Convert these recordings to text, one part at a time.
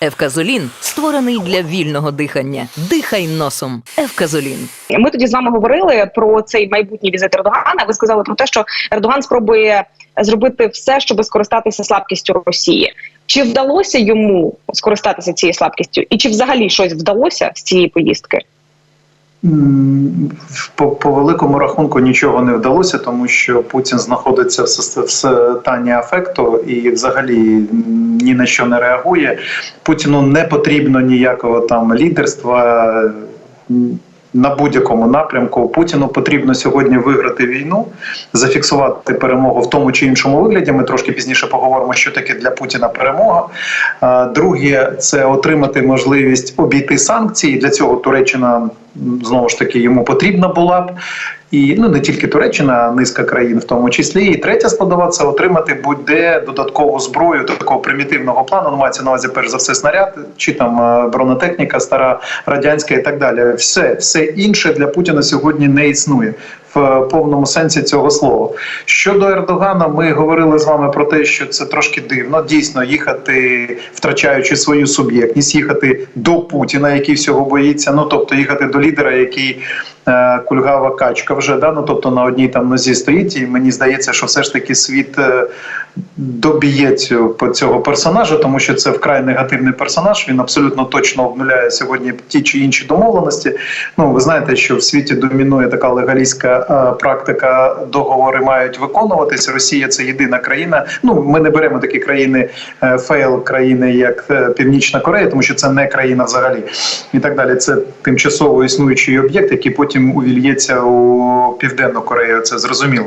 Евказолін створений для вільного дихання. Дихай носом. Евказолін. Ми тоді з вами говорили про цей майбутній візит Ердогана. Ви сказали про те, що Ердоган спробує зробити все, щоб скористатися слабкістю Росії. Чи вдалося йому скористатися цією слабкістю, і чи взагалі щось вдалося з цієї поїздки? По, по великому рахунку нічого не вдалося, тому що Путін знаходиться в стані афекту і взагалі ні на що не реагує. Путіну не потрібно ніякого там лідерства. На будь-якому напрямку Путіну потрібно сьогодні виграти війну, зафіксувати перемогу в тому чи іншому вигляді. Ми трошки пізніше поговоримо, що таке для Путіна перемога. Друге, це отримати можливість обійти санкції. Для цього Туреччина знову ж таки йому потрібна була б. І ну не тільки Туреччина, низка країн, в тому числі. І третя складова це отримати будь-де додаткову зброю такого примітивного плану. Ну, мається на увазі перш за все снаряд, чи там е, бронетехніка, стара радянська і так далі. Все, все інше для Путіна сьогодні не існує в повному сенсі цього слова. Щодо Ердогана, ми говорили з вами про те, що це трошки дивно. Дійсно, їхати, втрачаючи свою суб'єктність, їхати до Путіна, який всього боїться. Ну тобто їхати до лідера, який е, кульгава качка вже да, ну тобто на одній там нозі стоїть. І мені здається, що все ж таки світ. е, Доб'є цю по цього персонажа, тому що це вкрай негативний персонаж. Він абсолютно точно обнуляє сьогодні ті чи інші домовленості. Ну ви знаєте, що в світі домінує така легалістська е, практика. Договори мають виконуватися. Росія це єдина країна. Ну ми не беремо такі країни е, фейл країни, як е, Північна Корея, тому що це не країна взагалі, і так далі. Це тимчасово існуючий об'єкт, який потім увільється у Південну Корею. Це зрозуміло.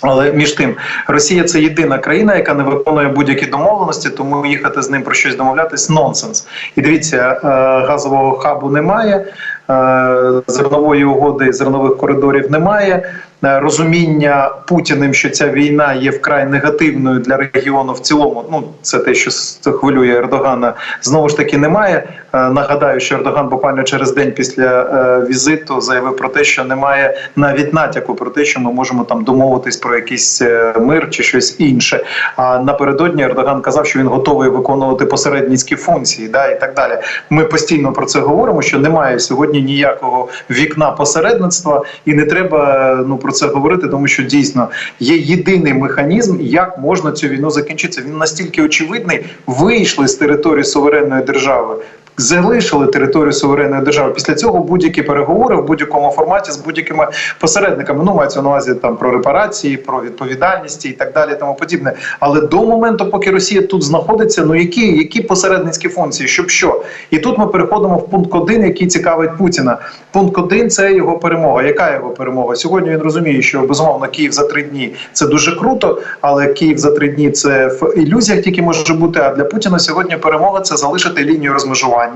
Але між тим, Росія це єдина країна, яка не виконує будь-які домовленості, тому їхати з ним про щось домовлятись нонсенс. І дивіться, е, газового хабу немає, е, зернової угоди, зернових коридорів немає. Е, Розуміння Путіним, що ця війна є вкрай негативною для регіону в цілому. Ну це те, що хвилює Ердогана. Знову ж таки немає. Е, Нагадаю, що Ердоган буквально через день після е, візиту заявив про те, що немає навіть натяку про те, що ми можемо там домовитись про якийсь мир чи щось інше. А напередодні Ердоган казав, що він готовий виконувати посередницькі функції, да і так далі. Ми постійно про це говоримо. Що немає сьогодні ніякого вікна посередництва, і не треба ну про це говорити, тому що дійсно є єдиний механізм, як можна цю війну закінчити. Він настільки очевидний. Вийшли з території суверенної держави. Залишили територію суверенної держави. Після цього будь-які переговори в будь-якому форматі з будь-якими посередниками. Ну мається на увазі там про репарації, про відповідальність і так далі, тому подібне. Але до моменту, поки Росія тут знаходиться, ну які, які посередницькі функції, щоб що? І тут ми переходимо в пункт 1, який цікавить Путіна. Пункт 1 – це його перемога. Яка його перемога? Сьогодні він розуміє, що безумовно Київ за три дні це дуже круто, але Київ за три дні це в ілюзіях тільки може бути. А для Путіна сьогодні перемога це залишити лінію розмежування.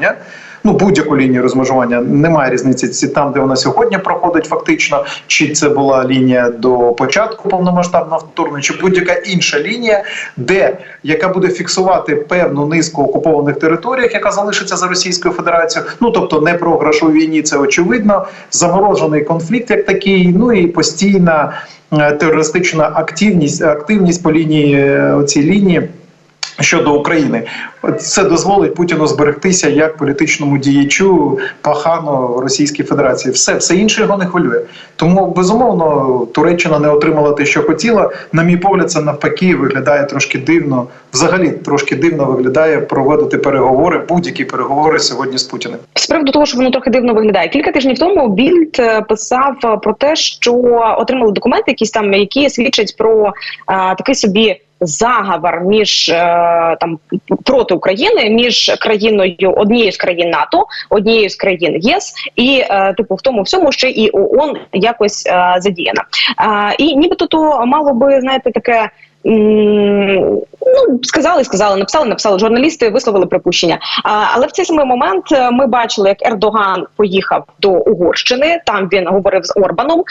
Ну, будь-яку лінію розмежування немає різниці. Ці там, де вона сьогодні проходить, фактично, чи це була лінія до початку повномасштабного вторгнення, чи будь-яка інша лінія, де яка буде фіксувати певну низку окупованих територіях, яка залишиться за Російською Федерацією. Ну тобто не програш у війні, це очевидно. Заморожений конфлікт, як такий, ну і постійна е, терористична активність, активність по лінії е, оцій лінії. Щодо України, це дозволить Путіну зберегтися як політичному діячу пахано Російській Федерації. Все, все інше його не хвилює. Тому безумовно Туреччина не отримала те, що хотіла. На мій погляд, це навпаки виглядає трошки дивно. Взагалі трошки дивно виглядає проводити переговори, будь-які переговори сьогодні з Путіним. З того, що воно трохи дивно виглядає. Кілька тижнів тому Більд е, писав е, про те, що отримали документи, якісь там, які свідчать про е, такий собі. Заговор між е, там проти України між країною однією з країн НАТО, однією з країн ЄС, і е, типу в тому всьому ще і ООН якось е, задіяна. І нібито то мало би знаєте таке. Ну, сказали, сказали, написали, написали журналісти, висловили припущення. Але в цей самий момент е, ми бачили, як Ердоган поїхав до Угорщини. Там він говорив з Орбаном.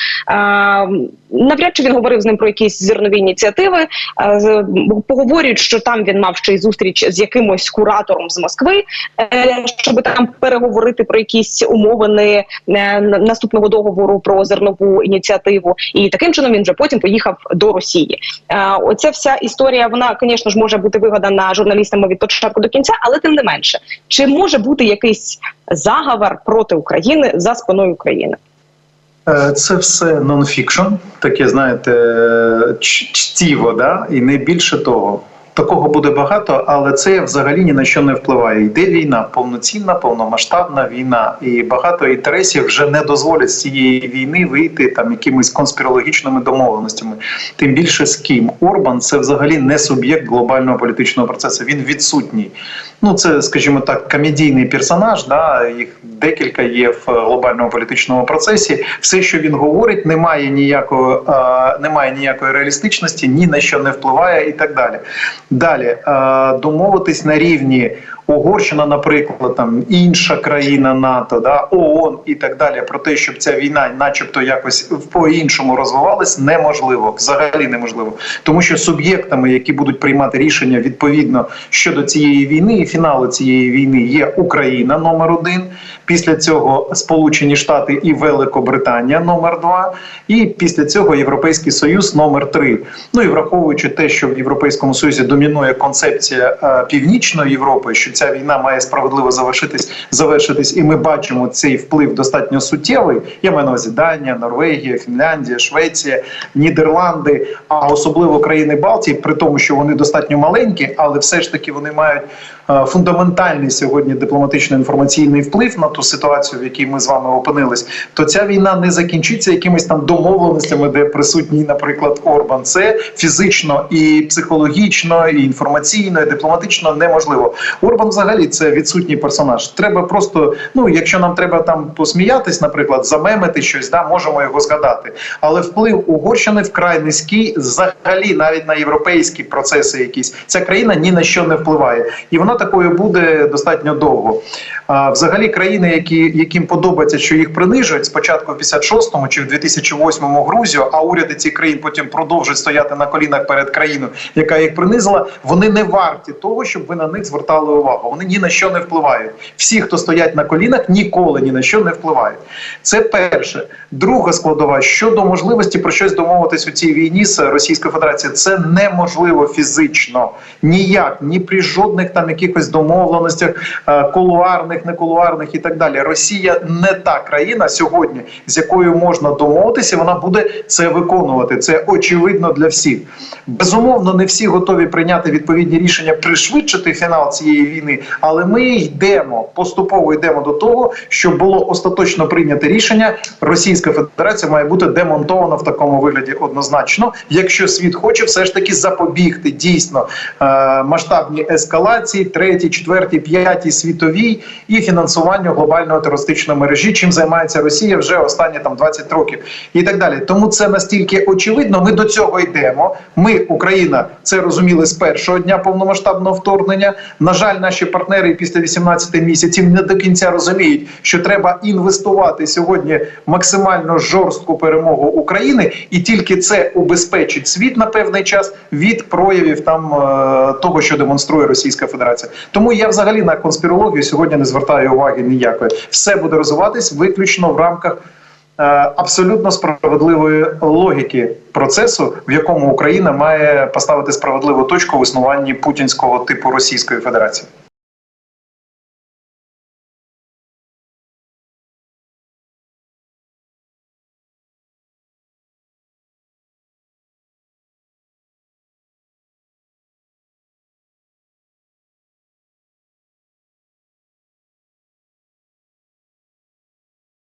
Навряд чи він говорив з ним про якісь зернові ініціативи. Поговорюють, що там він мав ще й зустріч з якимось куратором з Москви, е, щоб там переговорити про якісь умовини е, наступного договору про зернову ініціативу. І таким чином він вже потім поїхав до Росії. Е, Оця вся історія, вона, звісно, ж, може бути вигадана журналістами від початку до кінця, але тим не менше, чи може бути якийсь заговор проти України за спиною України? Е, Це все нонфікшн, таке, знаєте, чтіво, да? і не більше того. Такого буде багато, але це взагалі ні на що не впливає. Йде війна, повноцінна, повномасштабна війна, і багато інтересів вже не дозволять з цієї війни вийти там якимись конспірологічними домовленостями. Тим більше з ким Орбан це взагалі не суб'єкт глобального політичного процесу. Він відсутній. Ну це, скажімо так, комедійний персонаж. Да, їх декілька є в глобальному політичному процесі. Все, що він говорить, не має ніякої, е, немає ніякої реалістичності, ні на що не впливає, і так далі. Далі е, домовитись на рівні. Угорщина, наприклад, там інша країна НАТО, да ООН і так далі, про те, щоб ця війна, начебто, якось по-іншому розвивалась, неможливо, взагалі неможливо, тому що суб'єктами, які будуть приймати рішення відповідно щодо цієї війни і фіналу цієї війни, є Україна номер один. Після цього Сполучені Штати і Великобританія номер два, і після цього Європейський Союз номер три. Ну і враховуючи те, що в Європейському Союзі домінує концепція е, Північної Європи, що ця війна має справедливо завершитись, завершитись, і ми бачимо цей вплив достатньо суттєвий. Я маю на увазі Данія, Норвегія, Фінляндія, Швеція, Нідерланди, а особливо країни Балтії, при тому, що вони достатньо маленькі, але все ж таки вони мають фундаментальний сьогодні дипломатично-інформаційний вплив на ту ситуацію, в якій ми з вами опинились. То ця війна не закінчиться якимись там домовленостями, де присутній, наприклад, Орбан. Це фізично і психологічно, і інформаційно, і дипломатично неможливо. Орбан взагалі це відсутній персонаж. Треба просто, ну якщо нам треба там посміятись, наприклад, замемити щось, да можемо його згадати. Але вплив Угорщини вкрай низький, взагалі, навіть на європейські процеси, якісь ця країна ні на що не впливає, і вона такою буде достатньо довго. А взагалі, країни, які яким подобається, що їх принижують спочатку в 56-му чи в 2008-му Грузію, а уряди цих країн потім продовжують стояти на колінах перед країною, яка їх принизила. Вони не варті того, щоб ви на них звертали увагу. Вони ні на що не впливають. Всі, хто стоять на колінах, ніколи ні на що не впливають. Це перше. Друга складова щодо можливості про щось домовитись у цій війні з Російською Федерацією. Це неможливо фізично. Ніяк, ні при жодних там якихось домовленостях, е, кулуарних, і так далі. Росія не та країна сьогодні, з якою можна домовитися. Вона буде це виконувати. Це очевидно для всіх. Безумовно, не всі готові прийняти відповідні рішення, пришвидшити фінал цієї війни, але ми йдемо поступово йдемо до того, щоб було остаточно прийняте рішення. Російська Федерація має бути демонтована в такому вигляді однозначно, якщо світ хоче все ж таки запобігти дійсно е, масштабній ескалації, третій, четвертій, п'ятій світовій і фінансуванню глобальної терористичної мережі, чим займається Росія вже останні там 20 років, і так далі. Тому це настільки очевидно. Ми до цього йдемо. Ми, Україна, це розуміли з першого дня повномасштабного вторгнення. На жаль, наші партнери після 18 місяців не до кінця розуміють, що треба інвестувати сьогодні максимально жорстку перемогу України, і тільки це убезпечить світ на певний час від проявів там е, того, що демонструє Російська Федерація. Тому я взагалі на конспірологію сьогодні не звертаю уваги ніякої. Все буде розвиватись виключно в рамках. е, Абсолютно справедливої логіки процесу, в якому Україна має поставити справедливу точку в існуванні путінського типу Російської Федерації.